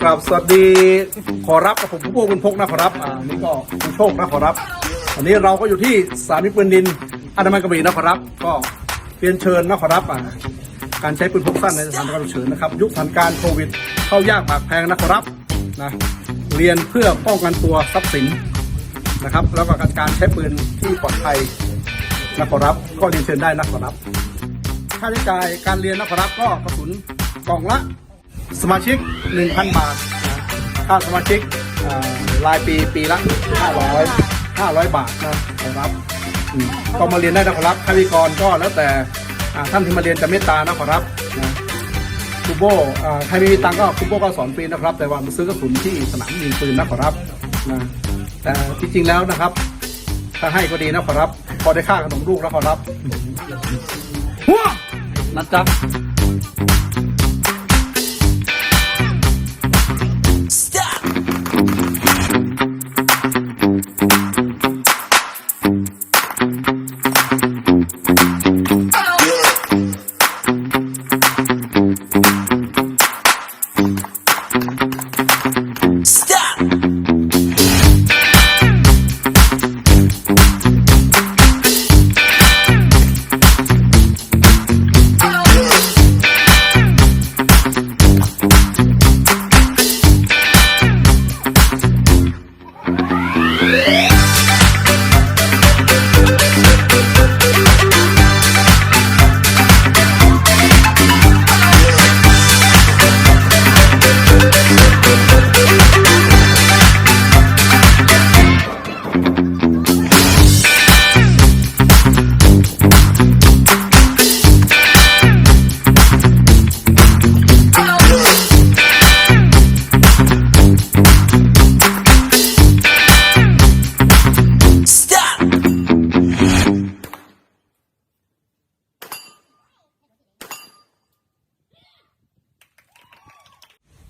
กราบสวัสดีขอรับกับผมผู้พวกบุญพกนะขอรับอ่านี่ก็คุณโชคนะขอรับวันนี้เราก็อยู่ที่สถานีปืนดินอนามัยกระบี่นะขอรับ ก็เรียนเชิญนะขอรับอ่าการใช้ปืนพกสั้นในสถานการณ์ฉุกเฉินนะครับ ยุคสถานการณ์โควิด เข้ายากปากแพงนะขอรับนะเรียนเพื่อป้องกันตัวทรัพย์สินนะครับ แล้วก็การใช้ปืนที่ปลอดภัยนะขอรับ ก็เรียนเชิญได้นะขอรับ ค่าใช้จ่ายการเรียนนะขอรับก็กระสุนกล่องละ สมาชิก 1,000 บาท ค่าสมาชิกรายปีปีละ 500 500 บาทนะขอรับก็มาเรียนได้นะขอรับค่าวิกรก็แล้วแต่ท่านที่มาเรียนจะเมตตานะขอรับนะคูโบใครไม่มีตังก็คูโบก็สอนฟรีนะครับ แต่ว่ามาซื้อกระสุนที่สนามยิงปืนนะขอรับนะแต่ที่จริงแล้วนะครับ ถ้าให้ก็ดีนะขอรับ พอได้ค่าขนมลูกแล้วขอรับ น